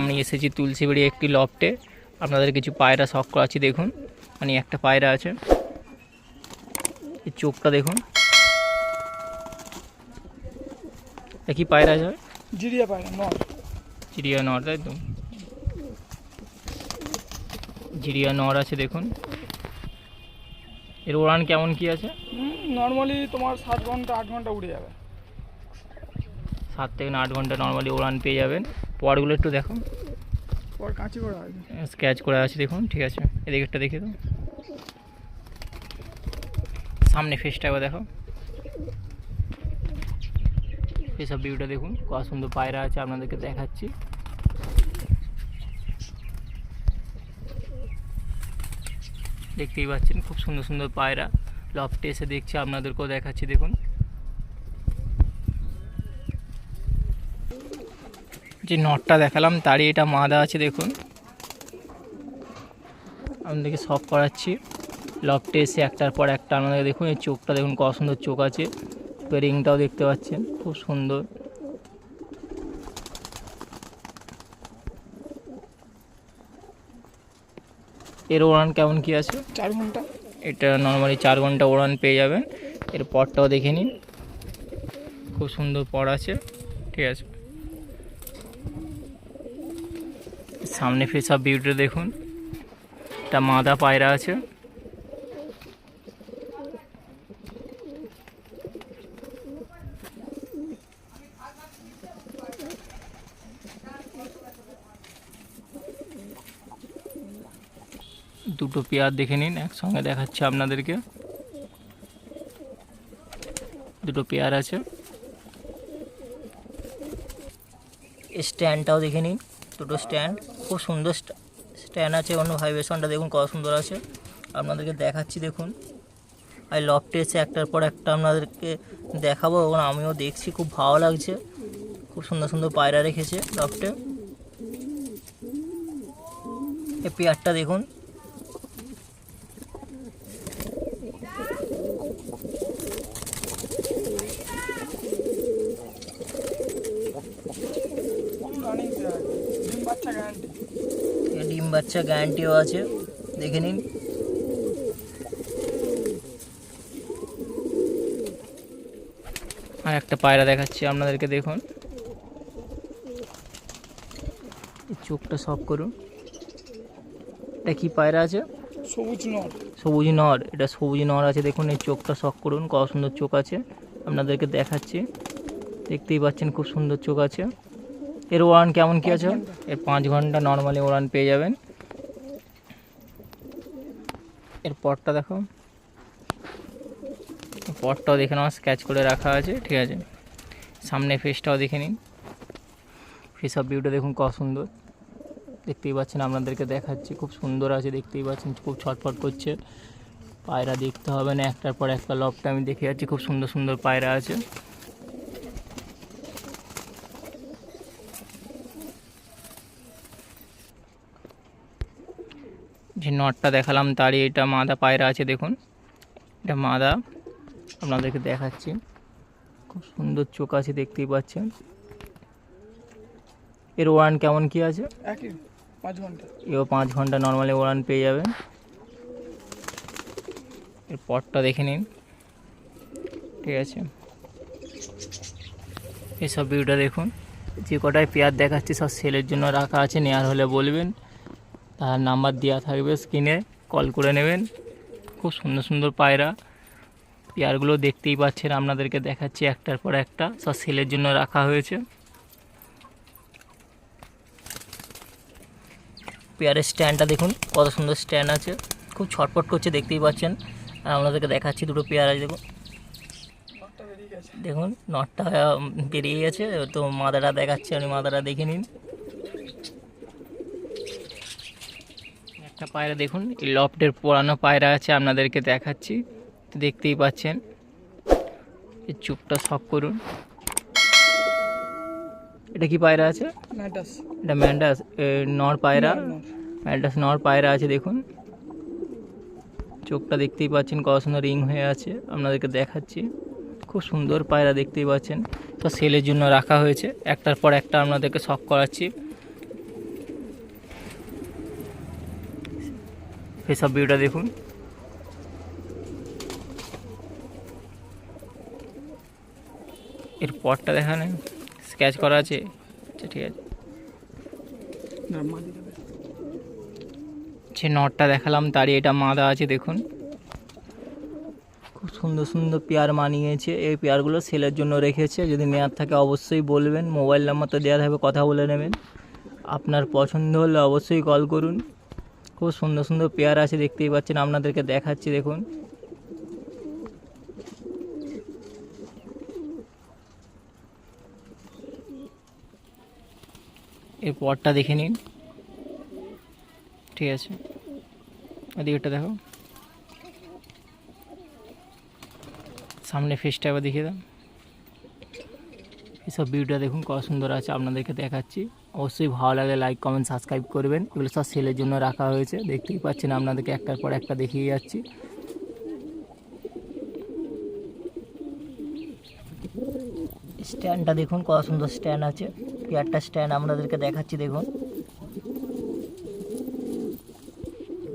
আমি এসেছি তুলসীবাড়ি একটি লফটে আপনাদের কিছু পায়রা শখ করাচ্ছি দেখুন। মানে একটা পায়রা আছে। এই চোখটা দেখুন। কি পায়রা আছে? জিরিয়া পায় না নর। চিড়িয়া নর তাই তো? চিড়িয়া নর আছে দেখুন। এর উড়ান কেমন কি আছে? নর্মালি তোমার সাত ঘণ্টা আট ঘণ্টা উড়ে যাবে। সাত থেকে আট ঘণ্টা নর্মালি উড়ান পেয়ে যাবেন। পরগুলো একটু দেখো। পর কাঁচি করা আছে। স্ক্র্যাচ করে আছে দেখুন ঠিক আছে। এদিকে একটা দেখে দাও। সামনে ফেসটা একবার দেখো। এসব ভিউটা দেখুন কত সুন্দর পায়রা আছে আপনাদেরকে দেখাচ্ছি। দেখতেই পাচ্ছেন খুব সুন্দর সুন্দর পায়রা। লফটে এসে দেখছি আপনাদেরকেও দেখাচ্ছি দেখুন। যে নটটা দেখালাম তারই এটা মাদা আছে দেখুন। আপনাদেরকে সব করাচ্ছি। লফটে এসে একটার পর একটা আপনাদের দেখুন এই চোখটা দেখুন কত সুন্দর চোখ আছে। পেরিংটাও দেখতে পাচ্ছেন খুব সুন্দর। এর ওড়ান কেমন কি আছে? চার ঘণ্টা। এটা নর্মালি চার ঘণ্টা ওড়ান পেয়ে যাবেন। এর পরটাও দেখে নিন। খুব সুন্দর পর আছে ঠিক আছে। সামনে ফেসা বিউটিটা দেখুন। একটা মাদা পায়রা আছে। দুটো পেয়ার দেখে নিন, একসঙ্গে দেখাচ্ছি আপনাদেরকে। দুটো পেয়ার আছে। স্ট্যান্ডটাও দেখে নিন। দুটো স্ট্যান্ড খুব সুন্দর স্ট্যান্ড আছে, অন্য ভাইব্রেশনটা দেখুন কত সুন্দর আছে। আপনাদেরকে দেখাচ্ছি, দেখুন। আর লফটে এসে একটার পর একটা আপনাদেরকে দেখাবো, এবং আমিও দেখছি, খুব ভালো লাগছে। খুব সুন্দর সুন্দর পায়রা রেখেছে লফটে এই পেয়ারটা দেখুন বাচ্চা গ্যারান্টিও আছে। দেখে নিন। আর একটা পায়রা দেখাচ্ছি আপনাদেরকে দেখুন। চোখটা সব করুন। এটা কি পায়রা আছে? সবুজ নর। সবুজ নর। এটা সবুজ নর আছে দেখুন। এই চোখটা শখ করুন কত সুন্দর চোখ আছে। আপনাদেরকে দেখাচ্ছি। দেখতেই পাচ্ছেন খুব সুন্দর চোখ আছে। এর ওড়ান কেমন কি আছে? এর পাঁচ ঘণ্টা নর্মালি ওড়ান পেয়ে যাবেন। এর পরটা দেখো। এর পরটাও দেখে নেওয়া স্ক্যাচ করে রাখা আছে, ঠিক আছে। সামনে ফেসটাও দেখে নিন। ফেস অফ ভিউটা দেখুন কত সুন্দর। দেখতেই পাচ্ছেন আপনাদেরকে দেখাচ্ছি, খুব সুন্দর আছে, দেখতেই পাচ্ছেন, খুব ছটফট করছে। পায়রা দেখতে হবে না, একটার পর একটা লবটা আমি দেখে যাচ্ছি, খুব সুন্দর সুন্দর পায়রা আছে যে নটটা দেখালাম তারই এটা মাদা পায়রা আছে দেখুন। এটা মাদা আপনাদেরকে দেখাচ্ছি। খুব সুন্দর চোখ আছে দেখতেই পাচ্ছেন। এর ওয়ান কেমন কি আছে? এও পাঁচ ঘণ্টা নর্মালি ওড়ান পেয়ে যাবেন। এর পরটা দেখে নিন। ঠিক আছে। এসব ভিউটা দেখুন। যে কটায় পেয়ার দেখাচ্ছি সব সেলের জন্য রাখা আছে নেওয়ার হলে বলবেন। তার নাম্বার দেওয়া থাকবে স্ক্রিনে কল করে নেবেন। খুব সুন্দর সুন্দর পায়রা। পেয়ারগুলো দেখতেই পাচ্ছেন, আপনাদেরকে দেখাচ্ছি একটার পর একটা। সব সেলের জন্য রাখা হয়েছে। পেয়ারের স্ট্যান্ডটা দেখুন, কত সুন্দর স্ট্যান্ড আছে। খুব ছটপট করছে, দেখতেই পাচ্ছেন। আর আপনাদেরকে দেখাচ্ছি দুটো পেয়ার আছে, দেখুন। দেখুন নটটা বেরিয়ে গেছে। তো মাদাটা দেখাচ্ছে আপনি মাদাটা দেখে নিন। একটা পায়রা দেখুন এই লফটের পুরানো পায়রা আছে আপনাদেরকে দেখাচ্ছি দেখতেই পাচ্ছেন। এই চুপটা সব করুন। এটা কি পায়রা আছে? এটা ম্যান্ডাস নর পায়রা। ম্যান্ডাস নর পায়রা আছে দেখুন। চোখটা দেখতেই পাচ্ছেন কত সুন্দর রিং হয়ে আছে আপনাদেরকে দেখাচ্ছি। খুব সুন্দর পায়রা দেখতেই পাচ্ছেন। তো সেলের জন্য রাখা হয়েছে একটার পর একটা আপনাদেরকে শখ করাচ্ছি। ফেস অফ ভিউটা দেখুন। এর পরটা দেখা নেই? স্কেচ করা আছে? আচ্ছা ঠিক আছে। যে নটটা দেখালাম, তারই এটা মাদা আছে, দেখুন। খুব সুন্দর সুন্দর পেয়ার মানিয়েছে। এই পেয়ারগুলো সেলের জন্য রেখেছে। যদি নেওয়ার থাকে অবশ্যই বলবেন। মোবাইল নাম্বার তো দেওয়া থাকবে, কথা বলে নেবেন। আপনার পছন্দ হলে অবশ্যই কল করুন। খুব সুন্দর সুন্দর পেয়ার আছে, দেখতেই পাচ্ছেন, আপনাদেরকে দেখাচ্ছি, দেখুন। এর পরটা দেখে নিন। ঠিক আছে। ওদিকেটা দেখো। সামনে ফেসটা এবার দেখিয়ে দাও। এসব ভিউটা দেখুন, কত সুন্দর আছে, আপনাদেরকে দেখাচ্ছি। অবশ্যই ভালো লাগলে লাইক কমেন্ট সাবস্ক্রাইব করবেন। এগুলো সব সেলের জন্য রাখা হয়েছে। দেখতেই পাচ্ছেন আপনাদেরকে একটার পর একটা দেখিয়ে যাচ্ছি। স্ট্যান্ডটা দেখুন, কত সুন্দর স্ট্যান্ড আছে। একটা স্ট্যান্ড আপনাদেরকে দেখাচ্ছি, দেখুন।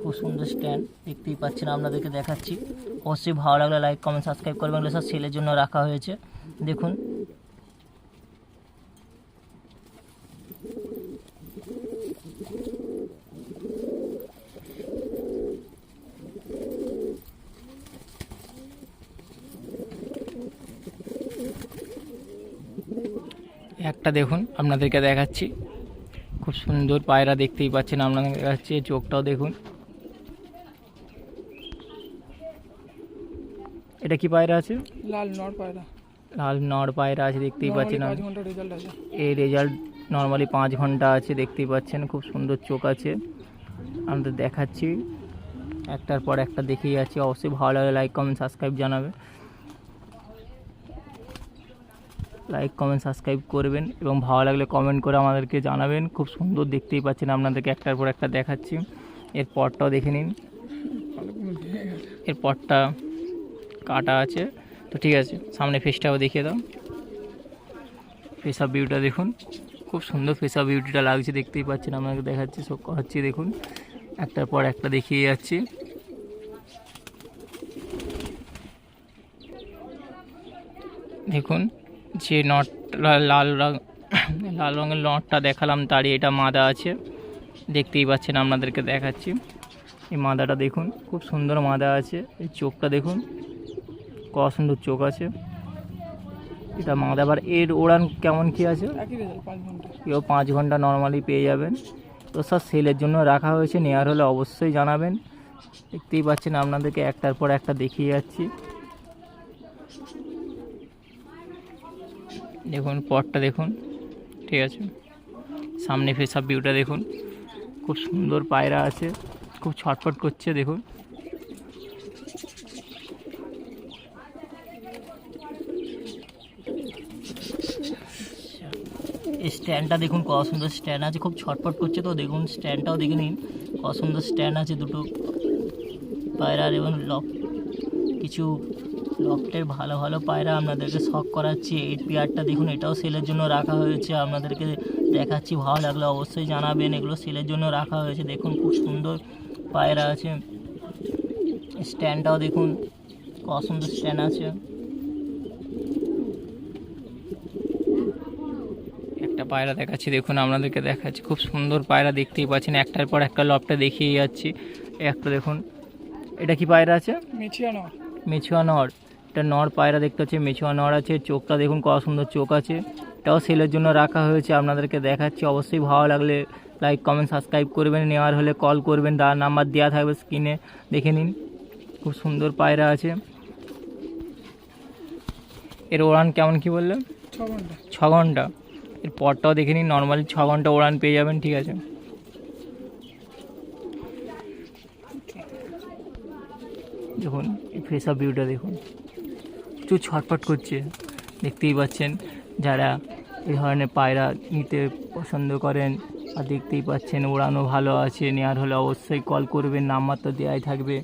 খুব সুন্দর স্ট্যান্ড দেখতেই পাচ্ছেন আপনাদেরকে দেখাচ্ছি। অবশ্যই ভালো লাগলে লাইক কমেন্ট সাবস্ক্রাইব করবেন। এগুলো সব সেলের জন্য রাখা হয়েছে। দেখুন। একটা দেখুন আপনাদেরকে দেখাচ্ছি। খুব সুন্দর পায়রা দেখতেই পাচ্ছেন আপনাদের দেখাচ্ছি চোখটাও দেখুন। এটা কি পায়রা আছে? লাল নট পায়রা। লাল নড় পায়রা আছে দেখতেই পাচ্ছেন এই রেজাল্ট নর্মালি পাঁচ ঘণ্টা আছে দেখতেই পাচ্ছেন খুব সুন্দর চোখ আছে। আমাদের দেখাচ্ছি একটার পর একটা দেখেই যাচ্ছি। অবশ্যই ভালো লাগে লাইক কমেন্ট সাবস্ক্রাইব জানাবে। লাইক কমেন্ট সাবস্ক্রাইব করবেন এবং ভালো লাগলে কমেন্ট করে আমাদেরকে জানাবেন। খুব সুন্দর দেখতেই পাচ্ছেন আপনাদেরকে একটার পর একটা দেখাচ্ছি। এর পরটাও দেখে নিন। এর পরটা কাটা আছে। তো ঠিক আছে, সামনে ফেসটাও দেখিয়ে দাও। ফেস অফ ভিউটা দেখুন। খুব সুন্দর ফেস অফ বিউটিটা লাগছে, দেখতেই পাচ্ছেন আপনাকে দেখাচ্ছি। সব করাচ্ছি দেখুন। একটার পর একটা দেখিয়ে যাচ্ছি। দেখুন যে নট লাল রং লাল রঙের নটটা দেখালাম তারই এটা মাদা আছে। দেখতেই পাচ্ছেন আপনাদেরকে দেখাচ্ছি। এই মাদাটা দেখুন খুব সুন্দর মাদা আছে। এই চোখটা দেখুন কত সুন্দর চোখ আছে। এটা মাদা আবার এর ওড়ান কেমন কি আছে? কেউ পাঁচ ঘণ্টা। নর্মালি পেয়ে যাবেন। তো স্যার সেলের জন্য রাখা হয়েছে নেওয়ার হলে অবশ্যই জানাবেন। দেখতেই পাচ্ছেন আপনাদেরকে একটার পর একটা দেখিয়ে যাচ্ছি। দেখুন পটটা দেখুন, ঠিক আছে? সামনে ফেসা ভিউটা দেখুন, খুব সুন্দর পায়রা আছে, খুব ছটফট করছে, দেখুন। স্ট্যান্ডটা দেখুন, কত সুন্দর স্ট্যান্ড আছে, খুব ছটফট করছে তো, দেখুন স্ট্যান্ডটাও দেখে নিন, কত সুন্দর স্ট্যান্ড আছে দুটো পায়রার, এবং লক কিছু লফটের ভালো ভালো পায়রা আপনাদেরকে শখ করাচ্ছি। এই পেয়ারটা দেখুন এটাও সেলের জন্য রাখা হয়েছে। আপনাদেরকে দেখাচ্ছি ভালো লাগলে অবশ্যই জানাবেন। এগুলো সেলের জন্য রাখা হয়েছে। দেখুন খুব সুন্দর পায়রা আছে। স্ট্যান্ডটাও দেখুন কত সুন্দর স্ট্যান্ড আছে। একটা পায়রা দেখাচ্ছি দেখুন আপনাদেরকে দেখাচ্ছি। খুব সুন্দর পায়রা দেখতেই পাচ্ছেন। একটার পর একটা লফটে দেখিয়ে যাচ্ছি। একটা দেখুন এটা কি পায়রা আছে? মিছিয়া নট মেছুয়া নড় পায়রা দেখতে হচ্ছে মেছুয়া নড় আছে চোখটা দেখুন কত সুন্দর চোখ আছে। এটাও সেলের জন্য রাখা হয়েছে আপনাদেরকে দেখাচ্ছি। অবশ্যই ভালো লাগলে লাইক কমেন্ট সাবস্ক্রাইব করবেন নেওয়ার হলে কল করবেন তার নাম্বার দেওয়া থাকবে স্ক্রিনে দেখে নিন। খুব সুন্দর পায়রা আছে। এর ওড়ান কেমন কি বললেন ছ ঘণ্টা এর পরটাও দেখে নিন নর্মালি ছ ঘণ্টা ওড়ান পেয়ে যাবেন ঠিক আছে। দেখুন এই ফেস অফ ভিউটা দেখুন। প্রচুর ছটফট করছে। দেখতেই পাচ্ছেন যারা এই ধরনের পায়রা নিতে পছন্দ করেন আর দেখতেই পাচ্ছেন ওড়ানো ভালো আছে, নেওয়ার হলে অবশ্যই কল করবেন নাম্বার তো দেওয়াই থাকবে।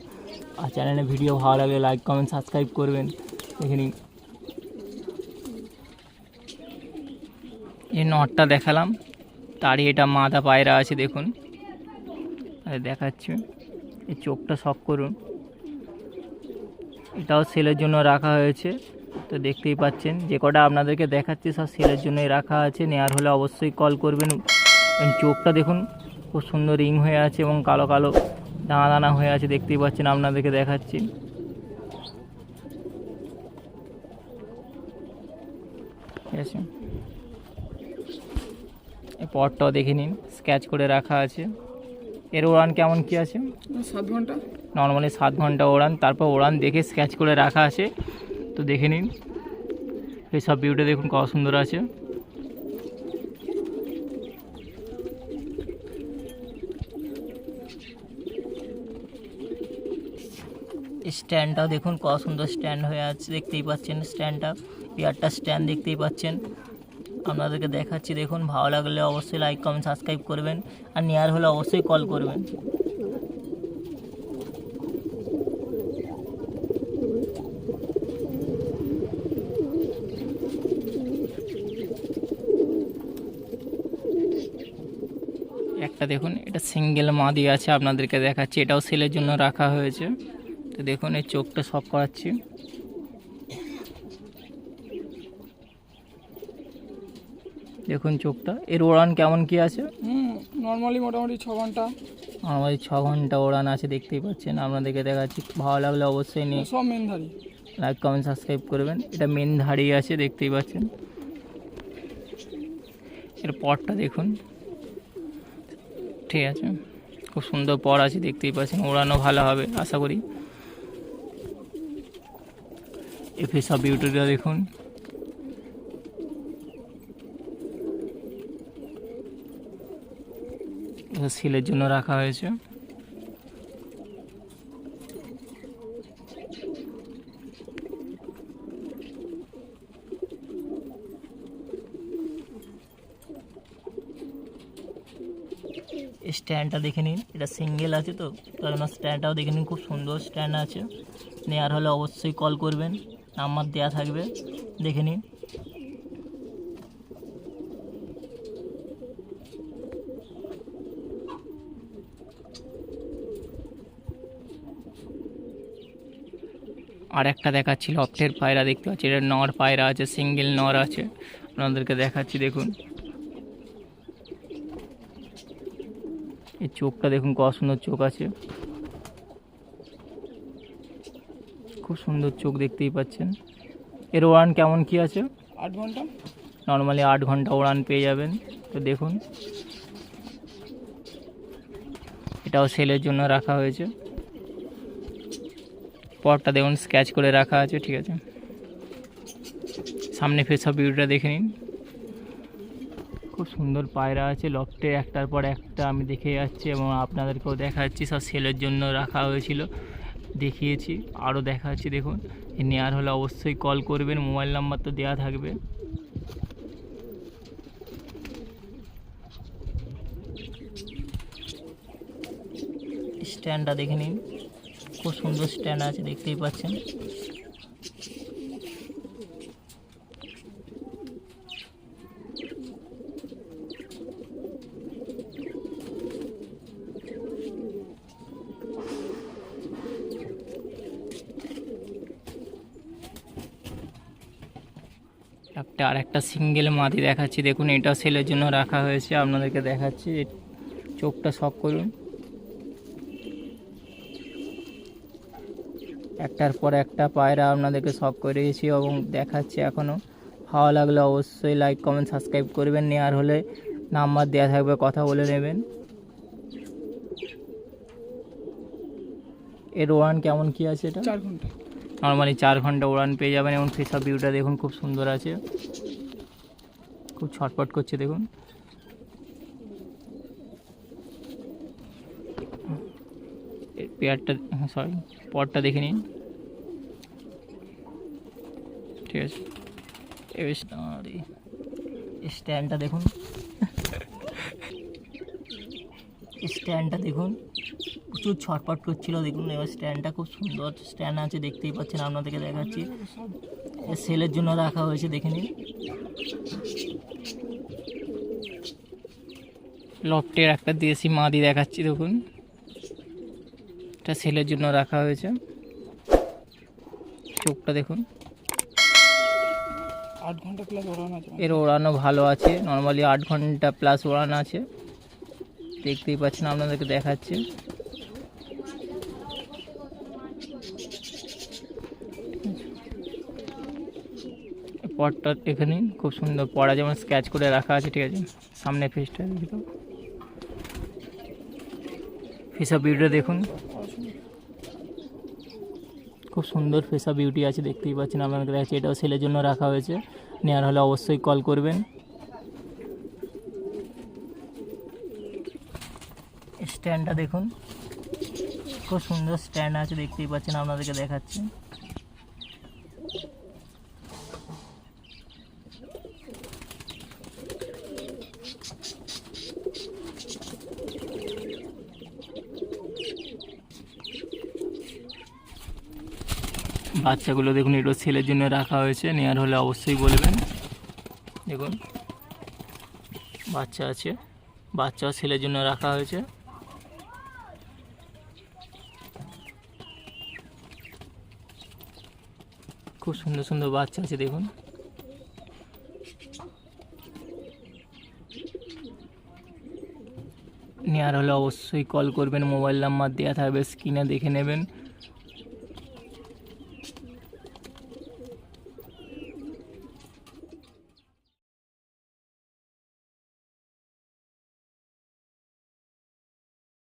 আর চ্যানেলে ভিডিও ভালো লাগলে লাইক কমেন্ট সাবস্ক্রাইব করবেন। এখানে এই নটটা দেখালাম। তারই এটা মাদা পায়রা আছে, দেখুন। দেখাচ্ছি। এই চোখটা শখ করুন। এটাও সেলের জন্য রাখা হয়েছে। তো দেখতেই পাচ্ছেন, যে কটা আপনাদেরকে দেখাচ্ছি সব সেলের জন্যই রাখা আছে। নেওয়ার হলে অবশ্যই কল করবেন। চোখটা দেখুন, খুব সুন্দর রিং হয়ে আছে এবং কালো কালো দানা দানা হয়ে আছে, দেখতেই পাচ্ছেন আপনাদেরকে দেখাচ্ছি। ঠিক আছে? পটটাও দেখে নিন স্ক্যাচ করে রাখা আছে। এর ওড়ান কেমন কি আছে? সাত ঘণ্টা। নর্মালি সাত ঘণ্টা ওড়ান তারপর ওড়ান দেখে স্ক্যাচ করে রাখা আছে। তো দেখে নিন। এই সব ভিউটা দেখুন কত সুন্দর আছে। স্ট্যান্ডটাও দেখুন কত সুন্দর স্ট্যান্ড হয়ে আছে দেখতেই পাচ্ছেন স্ট্যান্ডটা এয়ারটা স্ট্যান্ড দেখতেই পাচ্ছেন। আপনাদেরকে দেখাচ্ছি, দেখুন, ভালো লাগলে অবশ্যই লাইক কমেন্ট সাবস্ক্রাইব করবেন। আর নেওয়ার হলে অবশ্যই কল করবেন। একটা দেখুন, এটা সিঙ্গেল মাদি আছে, আপনাদেরকে দেখাচ্ছি। এটাও সেলের জন্য রাখা হয়েছে। তো দেখুন, এই চোখটা সব করাচ্ছি। দেখুন চোখটা। এর ওড়ান কেমন কি আছে? নর্মালি মোটামুটি ছ ঘণ্টা। আমাদের ছ ঘণ্টা ওড়ান আছে দেখতেই পাচ্ছেন। আপনাদেরকে দেখাচ্ছি ভালো লাগলে অবশ্যই নিয়ে সব মেনধারি লাইক কমেন্ট সাবস্ক্রাইব করবেন। এটা মেন ধাড়ি আছে দেখতেই পাচ্ছেন। এর পরটা দেখুন। ঠিক আছে। খুব সুন্দর পর আছে দেখতেই পাচ্ছেন। ওড়ানো ভালো হবে আশা করি। এফে সব বিউটিটা দেখুন। সিলের জন্য রাখা হয়েছে। স্ট্যান্ডটা দেখে নিন। এটা সিঙ্গেল আছে তো জন্য স্ট্যান্ডটাও দেখে নিন, খুব সুন্দর স্ট্যান্ড আছে। নেওয়ার হলে অবশ্যই কল করবেন, নাম্বার দেওয়া থাকবে, দেখে নিন। আর একটা দেখাচ্ছি লফটের পায়রা দেখতে পাচ্ছি এটা নর পায়রা আছে সিঙ্গেল নর আছে। আপনাদেরকে দেখাচ্ছি দেখুন। এই চোখটা দেখুন কত সুন্দর চোখ আছে। খুব সুন্দর চোখ দেখতেই পাচ্ছেন। এর ওড়ান কেমন কি আছে? আট ঘণ্টা। নর্মালি আট ঘণ্টা ওড়ান পেয়ে যাবেন তো দেখুন। এটাও সেলের জন্য রাখা হয়েছে। পরটা দেখুন স্ক্যাচ করে রাখা আছে, ঠিক আছে? সামনে ফেসা ভিউটা দেখে নিন। খুব সুন্দর পায়রা আছে লফটে একটার পর একটা আমি দেখে যাচ্ছি এবং আপনাদেরকেও দেখাচ্ছি, সব সেলের জন্য রাখা হয়েছিল। দেখিয়েছি, আরও দেখাচ্ছি, দেখুন। নেওয়ার হলে অবশ্যই কল করবেন মোবাইল নাম্বার তো দেওয়া থাকবে। স্ট্যান্ডটা দেখে নিন। খুব সুন্দর স্ট্যান্ড আছে, দেখতেই পাচ্ছেন। একটা আর একটা সিঙ্গেল মাদি দেখাচ্ছি, দেখুন এটা সেলের জন্য রাখা হয়েছে, আপনাদেরকে দেখাচ্ছি, চোখটা শখ করুন। একটার পর একটা পায়রা আপনাদেরকে সব করে দিয়েছি এবং দেখাচ্ছি এখনও। ভালো লাগলে অবশ্যই লাইক কমেন্ট সাবস্ক্রাইব করবেন। নেওয়ার হলে নাম্বার দেওয়া থাকবে কথা বলে নেবেন। এর ওয়ান কেমন কি আছে এটা? চার ঘণ্টা। নর্মালি চার ঘণ্টা উড়ান পেয়ে যাবেন এবং ফেসা ভিউটা দেখুন খুব সুন্দর আছে। খুব ছটপট করছে দেখুন। পেয়ারটা সরি পরটা দেখে নিন। ঠিক আছে। স্ট্যান্ডটা দেখুন। স্ট্যান্ডটা দেখুন। প্রচুর ছটপট করছিল, দেখুন, এবার স্ট্যান্ডটা খুব সুন্দর স্ট্যান্ড আছে, দেখতেই পাচ্ছেন, আপনাদেরকে দেখাচ্ছি। সেলের জন্য রাখা হয়েছে, দেখে নিন। লফটের একটা দেশি মাদি দেখাচ্ছি, দেখুন। এটা সেলের জন্য রাখা হয়েছে। চোখটা দেখুন। আট ঘণ্টা প্লাস ওড়ান আছে। এর ওড়ানো ভালো আছে। নর্মালি আট ঘণ্টা প্লাস ওড়ান আছে। দেখতেই পাচ্ছেন আপনাদেরকে দেখাচ্ছে। পটটা দেখে নিন খুব সুন্দর পড়া যেমন স্কেচ করে রাখা আছে ঠিক আছে। সামনে ফেসটা দেখে দাও ফেসা বিউটিটা দেখুন। খুব সুন্দর ফেসা বিউটি আছে, দেখতেই পাচ্ছেন আপনার কাছে এটাও সেলের জন্য রাখা হয়েছে। নেওয়ার হলে অবশ্যই কল করবেন। স্ট্যান্ডটা দেখুন। খুব সুন্দর স্ট্যান্ড আছে, দেখতেই পাচ্ছেন, আপনাদেরকে দেখাচ্ছি। বাচ্চাগুলো দেখুন, এগুলো ছেলের জন্য রাখা হয়েছে। নেয়ার হলে অবশ্যই বলবেন। দেখুন, বাচ্চা আছে। বাচ্চাও ছেলের জন্য রাখা হয়েছে। খুব সুন্দর সুন্দর বাচ্চা আছে, দেখুন। নেওয়ার হলে অবশ্যই কল করবেন, মোবাইল নাম্বার দেওয়া থাকবে, স্ক্রিনে দেখে নেবেন।